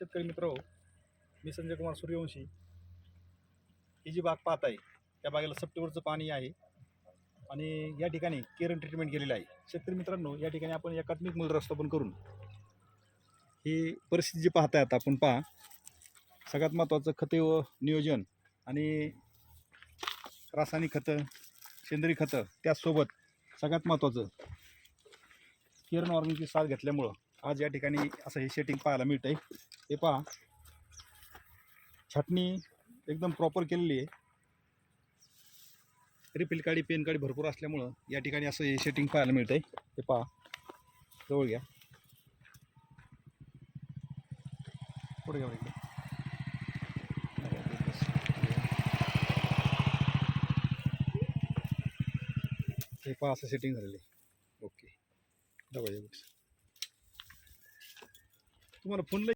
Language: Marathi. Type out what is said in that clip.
शेतकरी मित्र हो मी संजय कुमार सूर्यवंशी. ही जी बाग पाहत आहे त्या बागेला सप्टेंबरचं पाणी आहे. आणि या ठिकाणी केरन ट्रीटमेंट केलेलं आहे. शेतकरी मित्रांनो या ठिकाणी आपण एकात्मिक मूल पण करून ही परिस्थिती जी पाहत आता आपण पहा. सगळ्यात महत्त्वाचं खते व नियोजन आणि रासायनिक खतं सेंद्रिय खतं त्याचसोबत सगळ्यात महत्त्वाचं किरण वॉर्मिंगची साथ घेतल्यामुळं आज या ठिकाणी असं हे सेटिंग पाहायला मिळतं आहे हे पहा. छाटणी एकदम प्रॉपर केलेली आहे. रिफिल काडी पेन काडी भरपूर असल्यामुळं या ठिकाणी असं हे सेटिंग पाहायला मिळतं आहे हे पहा. जवळ घ्या. पुढे घ्या हे पहा असं सेटिंग झालेलं आहे. ओके दाबा तुम्हाला फोनला